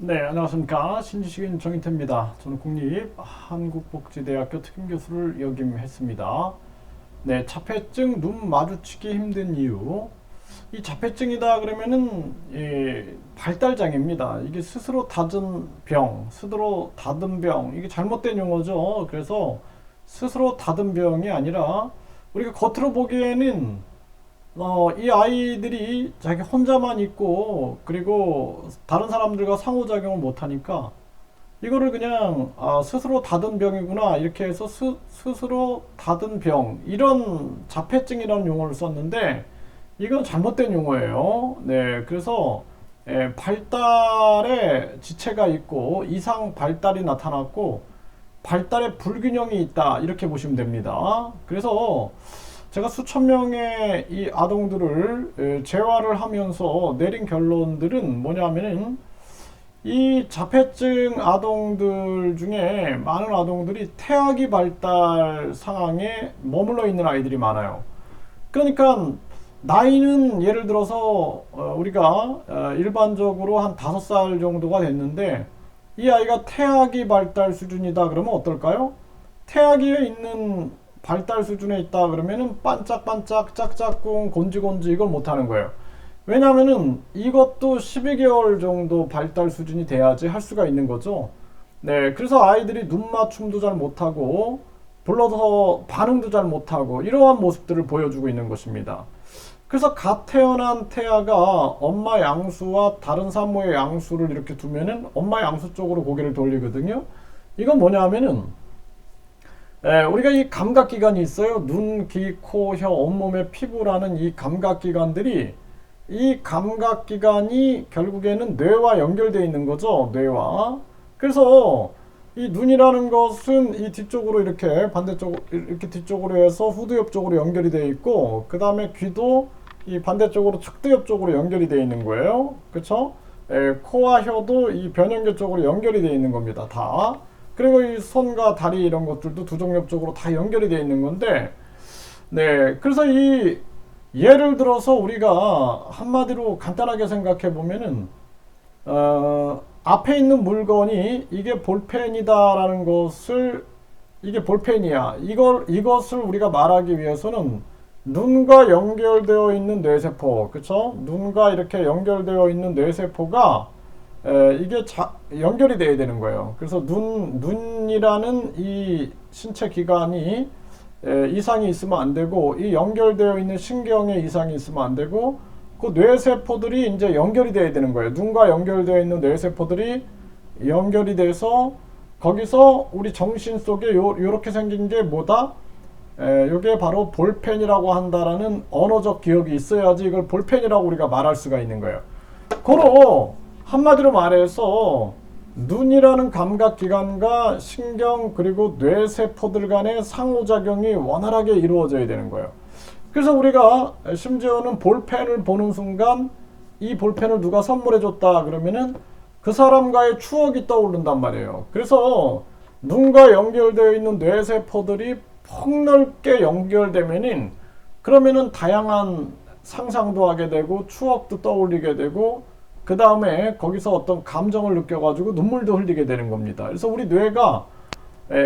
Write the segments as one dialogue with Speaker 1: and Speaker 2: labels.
Speaker 1: 네, 안녕하십니까. 신지식인 정인태입니다. 저는 국립 한국복지대학교 특임교수를 역임했습니다. 네, 자폐증 눈 마주치기 힘든 이유. 이 자폐증이다 그러면은 예, 발달장애입니다. 이게 스스로 닫은 병, 스스로 닫은 병, 이게 잘못된 용어죠. 그래서 스스로 닫은 병이 아니라 우리가 겉으로 보기에는 어, 이 아이들이 자기 혼자만 있고 그리고 다른 사람들과 상호작용을 못하니까 이거를 그냥 아, 스스로 닫은 병이구나 이렇게 해서 스, 스스로 닫은 병 이런 자폐증이라는 용어를 썼는데 이건 잘못된 용어예요. 네, 그래서 예, 발달에 지체가 있고 이상 발달이 나타났고 발달에 불균형이 있다 이렇게 보시면 됩니다. 그래서 제가 수천 명의 이 아동들을 에, 재활을 하면서 내린 결론들은 뭐냐면은 이 자폐증 아동들 중에 많은 아동들이 태아기 발달 상황에 머물러 있는 아이들이 많아요. 그러니까 나이는 예를 들어서 어, 우리가 어, 일반적으로 한 다섯 살 정도가 됐는데 이 아이가 태아기 발달 수준이다 그러면 어떨까요? 태아기에 있는 발달 수준에 있다 그러면은 반짝반짝 짝짝꿍 곤지곤지 이걸 못하는 거예요. 왜냐하면은 이것도 12개월 정도 발달 수준이 돼야지 할 수가 있는 거죠. 네, 그래서 아이들이 눈 맞춤도 잘 못하고 불러서 반응도 잘 못하고 이러한 모습들을 보여주고 있는 것입니다. 그래서 갓 태어난 태아가 엄마 양수와 다른 산모의 양수를 이렇게 두면은 엄마 양수 쪽으로 고개를 돌리거든요. 이건 뭐냐 하면은 예, 우리가 이 감각기관이 있어요. 눈, 귀, 코, 혀, 온몸의 피부라는 이 감각기관들이 이 감각기관이 결국에는 뇌와 연결되어 있는 거죠. 뇌와. 그래서 이 눈이라는 것은 이 뒤쪽으로 이렇게 반대쪽 이렇게 뒤쪽으로 해서 후두엽 쪽으로 연결이 되어 있고 그 다음에 귀도 이 반대쪽으로 측두엽 쪽으로 연결이 되어 있는 거예요. 그렇죠? 예, 코와 혀도 이 변연계 쪽으로 연결이 되어 있는 겁니다. 다. 그리고 이 손과 다리 이런 것들도 두종엽 쪽으로 다 연결이 되어 있는 건데, 네. 그래서 이 예를 들어서 우리가 한마디로 간단하게 생각해 보면은, 어, 앞에 있는 물건이 이게 볼펜이다라는 것을 이게 볼펜이야. 이걸 이것을 우리가 말하기 위해서는 눈과 연결되어 있는 뇌세포, 그렇죠? 눈과 이렇게 연결되어 있는 뇌세포가 에, 이게 자, 연결이 돼야 되는 거예요. 그래서 눈 눈이라는 이 신체 기관이 에, 이상이 있으면 안 되고 이 연결되어 있는 신경에 이상이 있으면 안 되고 그 뇌세포들이 이제 연결이 돼야 되는 거예요. 눈과 연결되어 있는 뇌세포들이 연결이 돼서 거기서 우리 정신 속에 요, 요렇게 생긴 게 뭐다? 에, 요게 바로 볼펜이라고 한다라는 언어적 기억이 있어야지 이걸 볼펜이라고 우리가 말할 수가 있는 거예요. 고로 한마디로 말해서 눈이라는 감각기관과 신경 그리고 뇌세포들 간의 상호작용이 원활하게 이루어져야 되는 거예요. 그래서 우리가 심지어는 볼펜을 보는 순간 이 볼펜을 누가 선물해 줬다 그러면은 그 사람과의 추억이 떠오른단 말이에요. 그래서 눈과 연결되어 있는 뇌세포들이 폭넓게 연결되면은 그러면은 다양한 상상도 하게 되고 추억도 떠올리게 되고 그 다음에 거기서 어떤 감정을 느껴가지고 눈물도 흘리게 되는 겁니다. 그래서 우리 뇌가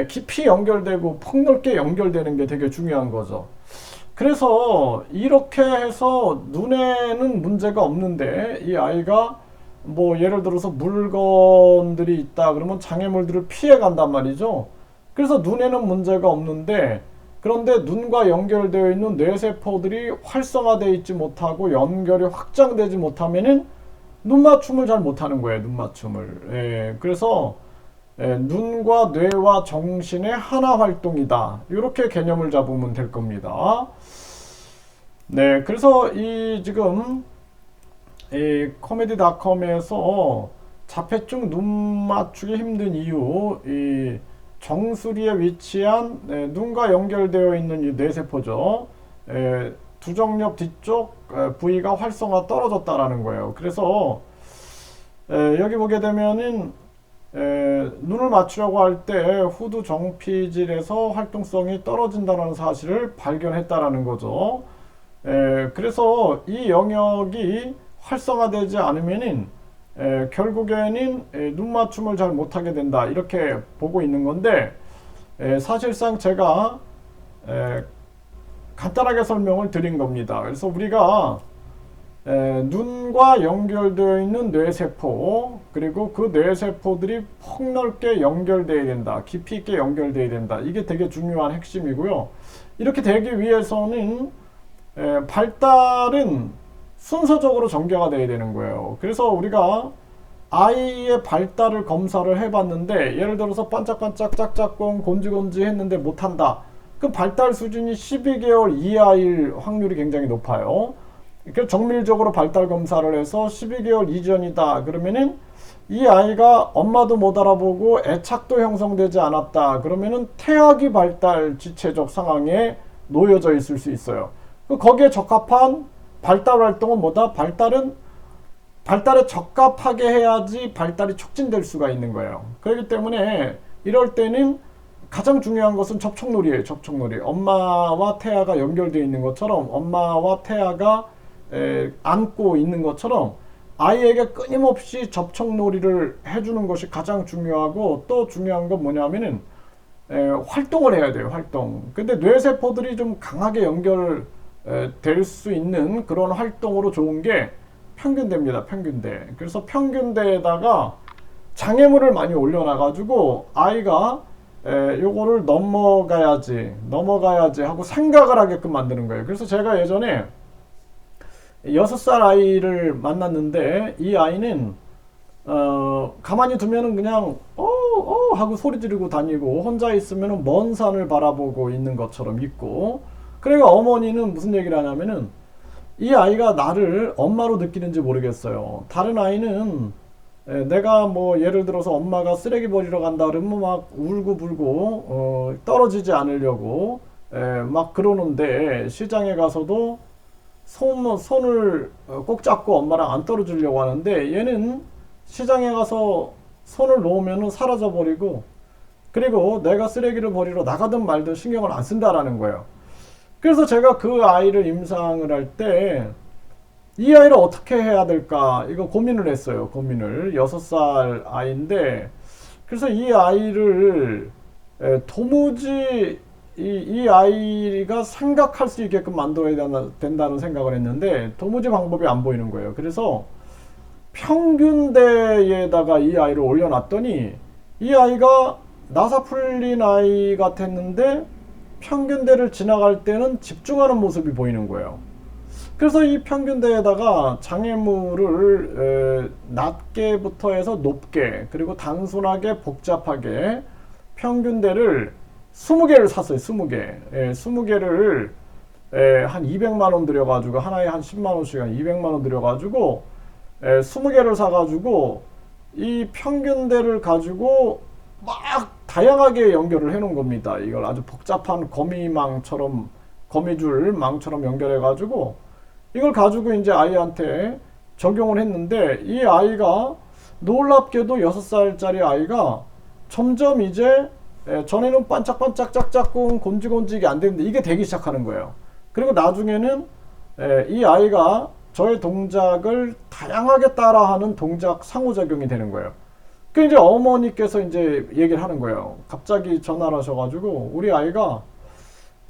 Speaker 1: 깊이 연결되고 폭넓게 연결되는 게 되게 중요한 거죠. 그래서 이렇게 해서 눈에는 문제가 없는데 이 아이가 뭐 예를 들어서 물건들이 있다 그러면 장애물들을 피해 간단 말이죠. 그래서 눈에는 문제가 없는데 그런데 눈과 연결되어 있는 뇌세포들이 활성화되어 있지 못하고 연결이 확장되지 못하면은 눈 맞춤을 잘 못하는 거예요. 눈 맞춤을. 예, 그래서 예, 눈과 뇌와 정신의 하나 활동이다. 이렇게 개념을 잡으면 될 겁니다. 네, 그래서 이 지금 이 코미디닷컴에서 자폐증 눈 맞추기 힘든 이유 이 정수리에 위치한 네, 눈과 연결되어 있는 이 뇌세포죠. 예, 두정엽 뒤쪽 부위가 활성화 떨어졌다라는 거예요. 그래서 에, 여기 보게 되면은 에, 눈을 맞추려고 할 때 후두 정피질에서 활동성이 떨어진다는 사실을 발견했다라는 거죠. 에, 그래서 이 영역이 활성화되지 않으면은 에, 결국에는 에, 눈 맞춤을 잘 못하게 된다 이렇게 보고 있는 건데 에, 사실상 제가 에, 간단하게 설명을 드린 겁니다. 그래서 우리가 에, 눈과 연결되어 있는 뇌세포 그리고 그 뇌세포들이 폭넓게 연결되어야 된다 깊이 있게 연결되어야 된다. 이게 되게 중요한 핵심이고요. 이렇게 되기 위해서는 에, 발달은 순서적으로 전개가 돼야 되는 거예요. 그래서 우리가 아이의 발달을 검사를 해봤는데 예를 들어서 반짝반짝 짝짝꿍 곤지곤지 했는데 못한다 그럼 발달 수준이 12개월 이하일 확률이 굉장히 높아요 그래서 정밀적으로 발달 검사를 해서 12개월 이전이다 그러면은 이 아이가 엄마도 못 알아보고 애착도 형성되지 않았다 그러면은 태아기 발달 지체적 상황에 놓여져 있을 수 있어요. 그 거기에 적합한 발달 활동은 뭐다? 발달은 발달에 적합하게 해야지 발달이 촉진될 수가 있는 거예요. 그렇기 때문에 이럴 때는 가장 중요한 것은 접촉놀이에요. 접촉놀이. 엄마와 태아가 연결되어 있는 것처럼 엄마와 태아가 에, 안고 있는 것처럼 아이에게 끊임없이 접촉놀이를 해주는 것이 가장 중요하고 또 중요한 건 뭐냐면은 에, 활동을 해야 돼요. 활동. 근데 뇌세포들이 좀 강하게 연결될 수 있는 그런 활동으로 좋은 게 평균대입니다. 평균대. 그래서 평균대에다가 장애물을 많이 올려놔가지고 아이가 에, 요거를 넘어가야지, 넘어가야지 하고 생각을 하게끔 만드는 거예요. 그래서 제가 예전에 여섯 살 아이를 만났는데 이 아이는 어, 가만히 두면은 그냥 어, 어 하고 소리 지르고 다니고 혼자 있으면은 먼 산을 바라보고 있는 것처럼 있고 그러니까 어머니는 무슨 얘기를 하냐면은 이 아이가 나를 엄마로 느끼는지 모르겠어요. 다른 아이는 에, 내가 뭐 예를 들어서 엄마가 쓰레기 버리러 간다 그러면 막 울고 불고 어, 떨어지지 않으려고 에, 막 그러는데 시장에 가서도 손, 손을 어, 꼭 잡고 엄마랑 안 떨어지려고 하는데 얘는 시장에 가서 손을 놓으면 사라져 버리고 그리고 내가 쓰레기를 버리러 나가든 말든 신경을 안 쓴다라는 거예요. 그래서 제가 그 아이를 임상을 할때 이 아이를 어떻게 해야 될까 이거 고민을 했어요. 고민을 여섯 살 아이인데 그래서 이 아이를 에, 도무지 이, 이 아이가 생각할 수 있게끔 만들어야 된다, 된다는 생각을 했는데 도무지 방법이 안 보이는 거예요. 그래서 평균대에다가 이 아이를 올려놨더니 이 아이가 나사 풀린 아이 같았는데 평균대를 지나갈 때는 집중하는 모습이 보이는 거예요. 그래서 이 평균대에다가 장애물을 에, 낮게부터 해서 높게 그리고 단순하게 복잡하게 평균대를 20개를 샀어요. 20개. 예, 20개를 예, 한 200만 원 들여 가지고 하나에 한 10만 원씩 한 200만 원 들여 가지고 예, 20개를 사 가지고 이 평균대를 가지고 막 다양하게 연결을 해 놓은 겁니다. 이걸 아주 복잡한 거미망처럼 거미줄 망처럼 연결해 가지고 이걸 가지고 이제 아이한테 적용을 했는데 이 아이가 놀랍게도 6살짜리 아이가 점점 이제 예, 전에는 반짝반짝 짝짝꿍 곤지곤지게 안 되는데 이게 되기 시작하는 거예요. 그리고 나중에는 예, 이 아이가 저의 동작을 다양하게 따라하는 동작 상호작용이 되는 거예요. 그 이제 어머니께서 이제 얘기를 하는 거예요. 갑자기 전화를 하셔가지고 우리 아이가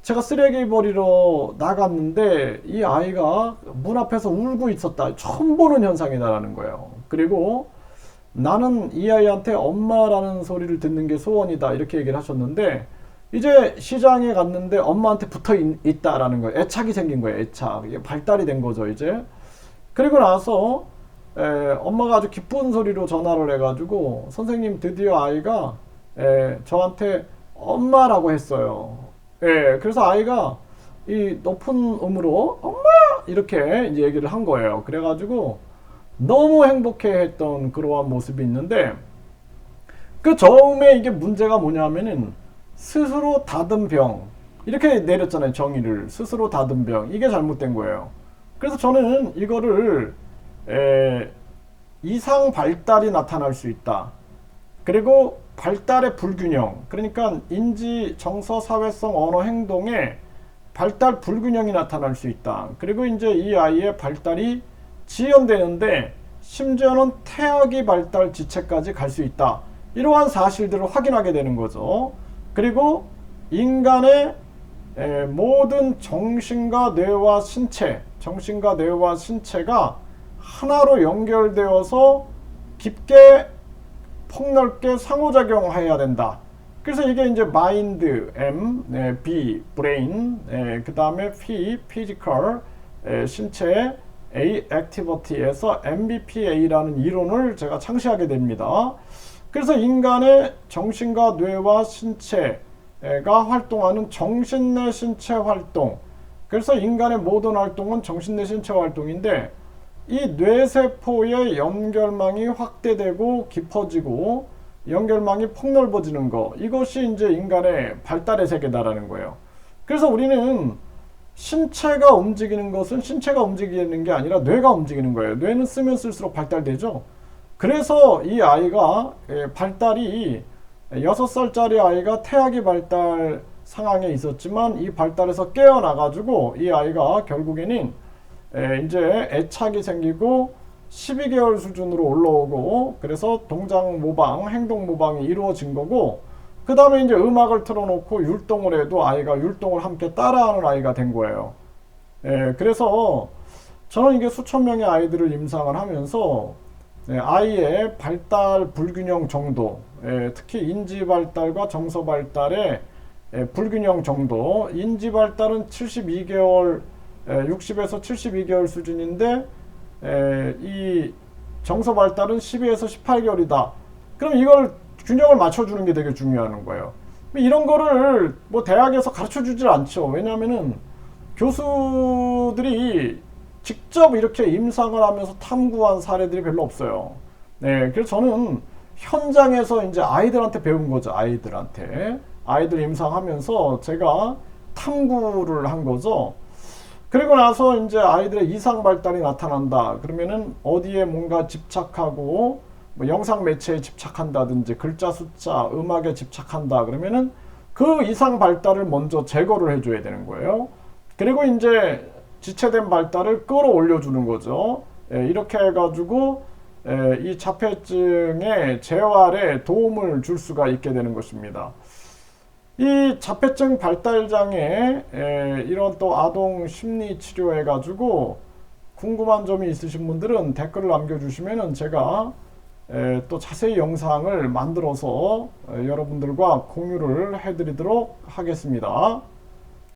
Speaker 1: 제가 쓰레기 버리러 나갔는데 이 아이가 문 앞에서 울고 있었다. 처음 보는 현상이다라는 거예요. 그리고 나는 이 아이한테 엄마라는 소리를 듣는 게 소원이다 이렇게 얘기를 하셨는데 이제 시장에 갔는데 엄마한테 붙어 있, 다라는 거예요. 애착이 생긴 거예요. 애착. 이게 발달이 된 거죠 이제. 그리고 나서 에, 엄마가 아주 기쁜 소리로 전화를 해가지고 선생님 드디어 아이가 에, 저한테 엄마라고 했어요. 예, 그래서 아이가 이 높은 음으로 엄마 이렇게 이제 얘기를 한 거예요. 그래가지고 너무 행복해했던 그러한 모습이 있는데 그 처음에 이게 문제가 뭐냐면은 스스로 닫은 병 이렇게 내렸잖아요 정의를 스스로 닫은 병 이게 잘못된 거예요. 그래서 저는 이거를 에, 이상 발달이 나타날 수 있다. 그리고 발달의 불균형 그러니까 인지 정서 사회성 언어 행동에 발달 불균형이 나타날 수 있다. 그리고 이제 이 아이의 발달이 지연되는데 심지어는 태아기 발달 지체까지 갈 수 있다. 이러한 사실들을 확인하게 되는 거죠. 그리고 인간의 에, 모든 정신과 뇌와 신체, 정신과 뇌와 신체가 하나로 연결되어서 깊게 폭넓게 상호작용해야 된다. 그래서 이게 이제 마인드 M, 네, B 브레인, 네, 그 다음에 P 피지컬, 에, 신체, A 액티비티에서 MBPA라는 이론을 제가 창시하게 됩니다. 그래서 인간의 정신과 뇌와 신체가 활동하는 정신 내 신체 활동. 그래서 인간의 모든 활동은 정신 내 신체 활동인데 이 뇌세포의 연결망이 확대되고 깊어지고 연결망이 폭넓어지는 거 이것이 이제 인간의 발달의 세계다라는 거예요. 그래서 우리는 신체가 움직이는 것은 신체가 움직이는 게 아니라 뇌가 움직이는 거예요. 뇌는 쓰면 쓸수록 발달되죠. 그래서 이 아이가 예, 발달이 여섯 살짜리 아이가 태아기 발달 상황에 있었지만 이 발달에서 깨어나가지고 이 아이가 결국에는 에, 이제 애착이 생기고 12개월 수준으로 올라오고 그래서 동작 모방, 행동 모방이 이루어진 거고 그 다음에 이제 음악을 틀어놓고 율동을 해도 아이가 율동을 함께 따라하는 아이가 된 거예요. 예, 그래서 저는 이게 수천 명의 아이들을 임상을 하면서 예, 아이의 발달 불균형 정도, 예, 특히 인지 발달과 정서 발달의 예, 불균형 정도, 인지 발달은 72개월, 예, 60에서 72개월 수준인데 에, 이 정서 발달은 12에서 18개월이다. 그럼 이걸 균형을 맞춰주는 게 되게 중요한 거예요. 이런 거를 뭐 대학에서 가르쳐 주질 않죠. 왜냐하면은 교수들이 직접 이렇게 임상을 하면서 탐구한 사례들이 별로 없어요. 네, 그래서 저는 현장에서 이제 아이들한테 배운 거죠. 아이들한테. 아이들 임상하면서 제가 탐구를 한 거죠. 그리고 나서 이제 아이들의 이상 발달이 나타난다. 그러면은 어디에 뭔가 집착하고 뭐 영상 매체에 집착한다든지 글자 숫자, 음악에 집착한다. 그러면은 그 이상 발달을 먼저 제거를 해줘야 되는 거예요. 그리고 이제 지체된 발달을 끌어올려 주는 거죠. 예, 이렇게 해가지고 예, 이 자폐증의 재활에 도움을 줄 수가 있게 되는 것입니다. 이 자폐증 발달 장애 에, 이런 또 아동 심리 치료해 가지고 궁금한 점이 있으신 분들은 댓글을 남겨주시면은 제가 에, 또 자세히 영상을 만들어서 에, 여러분들과 공유를 해드리도록 하겠습니다.